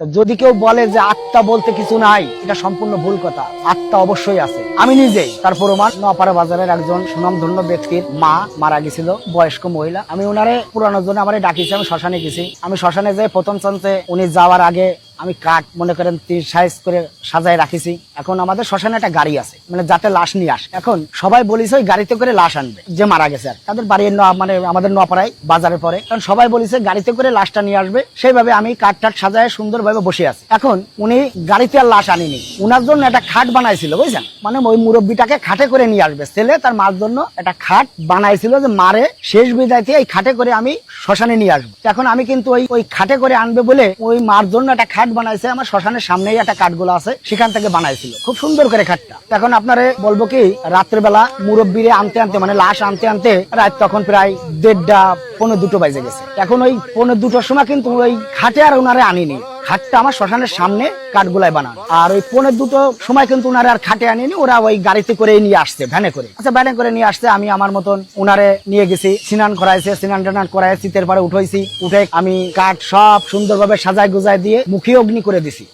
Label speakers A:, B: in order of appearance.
A: যদি কেউ বলে যে আত্মা বলতে কিছু নাই, এটা সম্পূর্ণ ভুল কথা। আত্মা অবশ্যই আছে। আমি নিজেই। তার প্রমাণ, নপাড়া বাজারের একজন সুনামধন্য ব্যক্তির মা মারা গেছিল, বয়স্ক মহিলা। আমি ওনারে পুরানোর জন্য আমার ডাকিছি, আমি শ্মশানে গেছি। আমি শ্মশানে যে প্রথম চান্সে উনি যাওয়ার আগে আমি কাঠ, মনে করেন, তিন সাইজ করে সাজায় রাখিছি। এখন আমাদের শ্মশানে একটা গাড়ি আছে মানে যাতে লাশ নিয়ে আস। এখন সবাই বলিছে ওই গাড়িতে করে লাশ আনবে, যে মারা গেছে আর তাদের বাড়ির মানে আমাদের নপাড়ায় বাজারের পরে। কারণ সবাই বলিছে গাড়িতে করে লাশটা নিয়ে আসবে, সেইভাবে আমি কাঠ টাট সাজায় সুন্দরভাবে বসে আছি। এখন উনি গাড়িতে আর লাশ আনিনি। উনার জন্য একটা খাট বানাইছিল, বুঝছেন? মানে ওই মুরব্বীটাকে খাটে করে নিয়ে আসবে। ছেলে তার মার জন্য একটা খাট বানাইছিল যে মারে, শেষ বিদায়তে এই খাটে করে আমি শ্মশানে নিয়ে আসব। এখন আমি কিন্তু ওই ওই খাটে করে আনবে বলে ওই মার জন্য একটা খাট বানাইছে, আমার শ্মশানের সামনেই একটা কাঠগুলো আছে, সেখান থেকে বানাইছিল। খুব সুন্দর করে খাটটা। এখন আপনারে বলব কি রাত্রেবেলা মুরব্বীরে আনতে আনতে মানে লাশ আনতে আনতে, রাত তখন প্রায় দেড়টা পনেরো দুটো বাজে গেছে। এখন ওই পনেরো দুটোর সময় কিন্তু ওই খাটে আর ওনারে আনিনি। খাটটা আমার শ্মশানের সামনে কাঠগুলাই বানান। আর ওই পনেরো দুটো সময় কিন্তু ওনারা আর খাটে আনিনি, ওরা ওই গাড়িতে করে নিয়ে আসছে, ভ্যানে করে। আচ্ছা ভ্যানে করে নিয়ে আসছে, আমি আমার মতন ওনারে নিয়ে গেছি, স্নান করাইছে, স্নান টান করাই শীতের পরে উঠে আমি কাঠ সব সুন্দরভাবে সাজায় গুজায় দিয়ে মুখে অগ্নি করে দিছি।